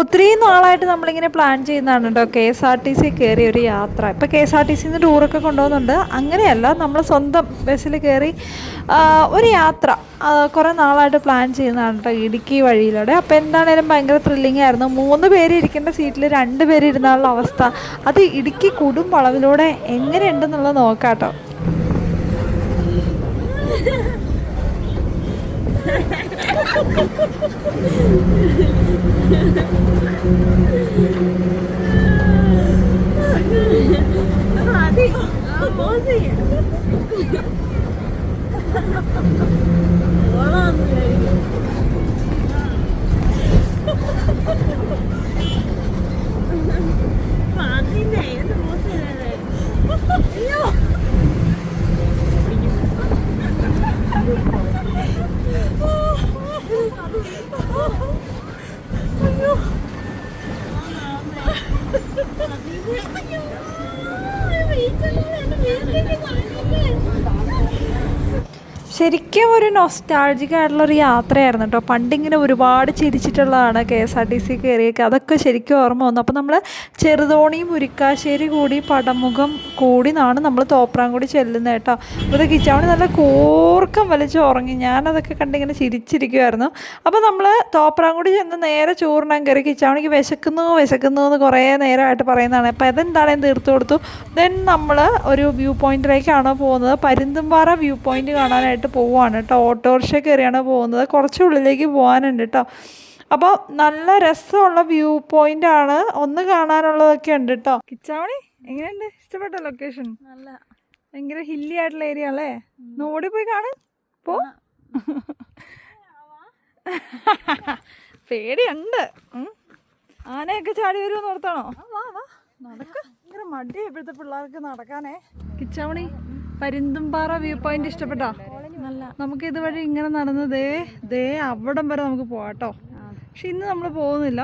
ഒത്തിരി നാളായിട്ട് നമ്മളിങ്ങനെ പ്ലാൻ ചെയ്യുന്നതാണ് കേട്ടോ K S R T C കയറി ഒരു യാത്ര. ഇപ്പോൾ കെ എസ് ആർ ടി സിന്ന് ടൂറൊക്കെ കൊണ്ടുപോകുന്നുണ്ട്. അങ്ങനെയല്ല നമ്മൾ സ്വന്തം ബസ്സിൽ കയറി ഒരു യാത്ര കുറേ നാളായിട്ട് പ്ലാൻ ചെയ്യുന്നതാണ് കേട്ടോ ഇടുക്കി വഴിയിലൂടെ. അപ്പോൾ എന്താണേലും ഭയങ്കര ത്രില്ലിംഗ് ആയിരുന്നു. മൂന്ന് പേര് ഇരിക്കേണ്ട സീറ്റിൽ രണ്ട് പേര് ഇരുന്നാലുള്ള അവസ്ഥ. അത് ഇടുക്കി കൊടും വളവിലൂടെ എങ്ങനെയുണ്ടെന്നുള്ളത് നോക്കാം കേട്ടോ 哪里？广西。我哪？ശരിക്കും ഒരു നൊസ്റ്റാൾജിക് ആയിട്ടുള്ള ഒരു യാത്രയായിരുന്നു കേട്ടോ പണ്ടിങ്ങനെ ഒരുപാട് ചിരിച്ചിട്ടുള്ളതാണ് K S R T C കയറിയൊക്കെ അതൊക്കെ ശരിക്കും ഓർമ്മ വന്നു. അപ്പോൾ നമ്മൾ ചെറുതോണി മുരിക്കാശ്ശേരി കൂടി പടമുഖം കൂടി നിന്നാണ് നമ്മൾ തോപ്രാംകുടി ചെല്ലുന്നത് കേട്ടോ അപ്പോൾ ഇത് കിച്ചാവണി നല്ല കൂർക്കം വലിച്ച് ഉറങ്ങി. ഞാനതൊക്കെ കണ്ടിങ്ങനെ ചിരിച്ചിരിക്കുമായിരുന്നു അപ്പോൾ നമ്മൾ തോപ്രാംകുടി ചെന്ന് നേരെ ചൂർണം കയറി കിച്ചാവണിക്ക് വിശക്കുന്നു വിശക്കുന്നു എന്ന് കുറേ നേരമായിട്ട് പറയുന്നതാണ്. അപ്പോൾ അതെന്താണെന്ന് തീർത്തു കൊടുത്തു. ദെൻ നമ്മൾ ഒരു വ്യൂ പോയിന്റിലേക്കാണ് പോകുന്നത്. പരുന്തുംപാറ വ്യൂ പോയിന്റ് കാണാനായിട്ട് പോവുകയാണ് കേട്ടോ ഓട്ടോറിക്ഷ കയറിയാണ് പോകുന്നത്. കുറച്ച് ഉള്ളിലേക്ക് പോകാനുണ്ട് കേട്ടോ അപ്പോൾ നല്ല രസമുള്ള വ്യൂ പോയിന്റ് ആണ്. ഒന്ന് കാണാനുള്ളതൊക്കെ ഉണ്ട് കേട്ടോ കിച്ചാവണി എങ്ങനെയുണ്ട്? ഇഷ്ടപ്പെട്ട ലൊക്കേഷൻ നല്ല. ഭയങ്കര ഹില്ലി ആയിട്ടുള്ള ഏരിയ അല്ലേ? നോടി പോയി കാണു. പോ. പേടിയുണ്ട്. ആനയൊക്കെ ചാടി വരുമെന്ന് ഓർത്താണോ? വാ വാ. നടക്ക. ഭയങ്കര മടി ഇപ്പോഴത്തെ പിള്ളേർക്ക് നടക്കാനേ. കിച്ചാമണി പരുന്തുംപാറ വ്യൂ പോയിന്റ് ഇഷ്ടപ്പെട്ടോ? നമുക്ക് ഇതുവഴി ഇങ്ങനെ നടന്ന് ദേ ദേ അവിടം വരെ നമുക്ക് പോവാട്ടോ പക്ഷെ ഇന്ന് നമ്മൾ പോകുന്നില്ല.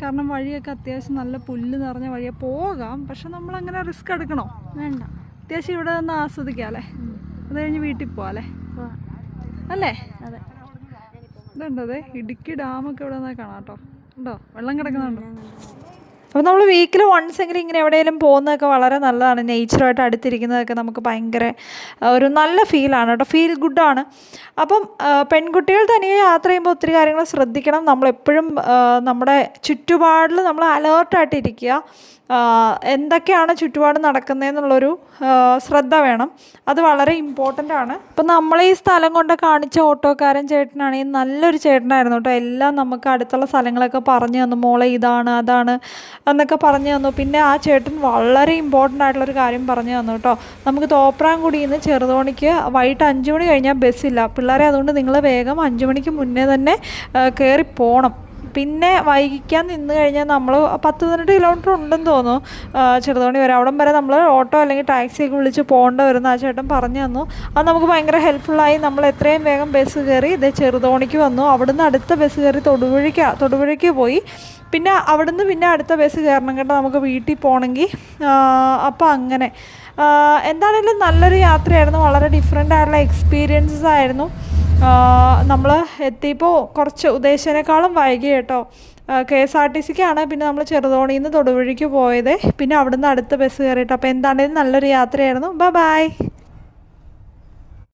കാരണം വഴിയൊക്കെ അത്യാവശ്യം നല്ല പുല്ല് നിറഞ്ഞ വഴിയെ. പോകാം പക്ഷെ നമ്മൾ അങ്ങനെ റിസ്ക് എടുക്കണോ? വേണ്ട. അത്യാവശ്യം ഇവിടെ നിന്ന് ആസ്വദിക്കാം അല്ലേ? അത് കഴിഞ്ഞ് വീട്ടിൽ പോവാം അല്ലേ? ഇതുണ്ടോ അതെ ഇടുക്കി ഡാമൊക്കെ ഇവിടെ നിന്നാൽ കാണാം കേട്ടോ. ഉണ്ടോ? വെള്ളം കിടക്കുന്നുണ്ടോ? അപ്പോൾ നമ്മൾ വീക്കിൽ വൺസ് എങ്കിലും ഇങ്ങനെ എവിടെയെങ്കിലും പോകുന്നതൊക്കെ വളരെ നല്ലതാണ്. നേച്ചറുമായിട്ട് അടുത്തിരിക്കുന്നതൊക്കെ നമുക്ക് ഭയങ്കര ഒരു നല്ല ഫീലാണ് കേട്ടോ. ഫീൽ ഗുഡാണ് അപ്പം പെൺകുട്ടികൾ തനിയെ യാത്ര ചെയ്യുമ്പോൾ ഒത്തിരി കാര്യങ്ങൾ ശ്രദ്ധിക്കണം. നമ്മളെപ്പോഴും നമ്മുടെ ചുറ്റുപാടിൽ നമ്മൾ അലേർട്ടായിട്ടിരിക്കുക എന്തൊക്കെയാണ് ചുറ്റുപാട് നടക്കുന്നതെന്നുള്ളൊരു ശ്രദ്ധ വേണം. അത് വളരെ ഇമ്പോർട്ടന്റ് ആണ്. ഇപ്പം നമ്മൾ ഈ സ്ഥലം കൊണ്ട് കാണിച്ച ഓട്ടോക്കാരൻ ചേട്ടനാണെങ്കിൽ നല്ലൊരു ചേട്ടനായിരുന്നു കേട്ടോ. എല്ലാം നമുക്ക് അടുത്തുള്ള സ്ഥലങ്ങളൊക്കെ പറഞ്ഞു തന്നു. മോളെ ഇതാണ് അതാണ്. എന്നൊക്കെ പറഞ്ഞു തന്നു. പിന്നെ ആ ചേട്ടൻ വളരെ ഇമ്പോർട്ടന്റ് ആയിട്ടുള്ളൊരു കാര്യം പറഞ്ഞു തന്നു കേട്ടോ. നമുക്ക് തോപ്രാംകുടിയിൽ നിന്ന് ചെറുതോണിക്ക് വൈകിട്ട് അഞ്ച് മണി കഴിഞ്ഞാൽ ബസ്സില്ല പിള്ളേരെ അതുകൊണ്ട് നിങ്ങൾ വേഗം അഞ്ച് മണിക്ക് മുന്നേ തന്നെ കയറി പോകണം പിന്നെ വൈകിക്കാൻ നിന്ന് കഴിഞ്ഞാൽ നമ്മൾ പത്ത് പതിനെട്ട് കിലോമീറ്റർ ഉണ്ടെന്ന് തോന്നുന്നു. ചെറുതോണി വരെ. അവിടം വരെ നമ്മൾ ഓട്ടോ അല്ലെങ്കിൽ ടാക്സിയൊക്കെ വിളിച്ച് പോകേണ്ട വരുന്ന ആ ചേട്ടൻ പറഞ്ഞു തന്നു. അത് നമുക്ക് ഭയങ്കര ഹെൽപ്ഫുള്ളായി നമ്മൾ എത്രയും വേഗം ബസ് കയറി ഇത് ചെറുതോണിക്ക് വന്നു. അവിടുന്ന് അടുത്ത ബസ് കയറി തൊടുപുഴയ്ക്ക് തൊടുപുഴയ്ക്ക് പോയി. പിന്നെ അവിടുന്ന് പിന്നെ അടുത്ത ബസ് കയറണം കേട്ടോ. നമുക്ക് വീട്ടിൽ പോകണമെങ്കിൽ. അപ്പോൾ അങ്ങനെ. ആ, എന്താണേലും നല്ലൊരു യാത്രയായിരുന്നു. വളരെ ഡിഫറെന്റ് ആയിട്ടുള്ള എക്സ്പീരിയൻസസ് ആയിരുന്നു. നമ്മൾ എത്തിയപ്പോൾ കുറച്ച് ഉദ്ദേശിച്ചതിനേക്കാളും വൈകി കേട്ടോ. കെ എസ് ആർ ടി സിക്കാണ് പിന്നെ നമ്മൾ ചെറുതോണിയിൽ നിന്ന് തൊടുപുഴയ്ക്ക് പോയത്. പിന്നെ അവിടുന്ന് അടുത്ത ബസ് കയറിയിട്ട്. അപ്പോൾ എന്താണേലും നല്ലൊരു യാത്രയായിരുന്നു. Bye bye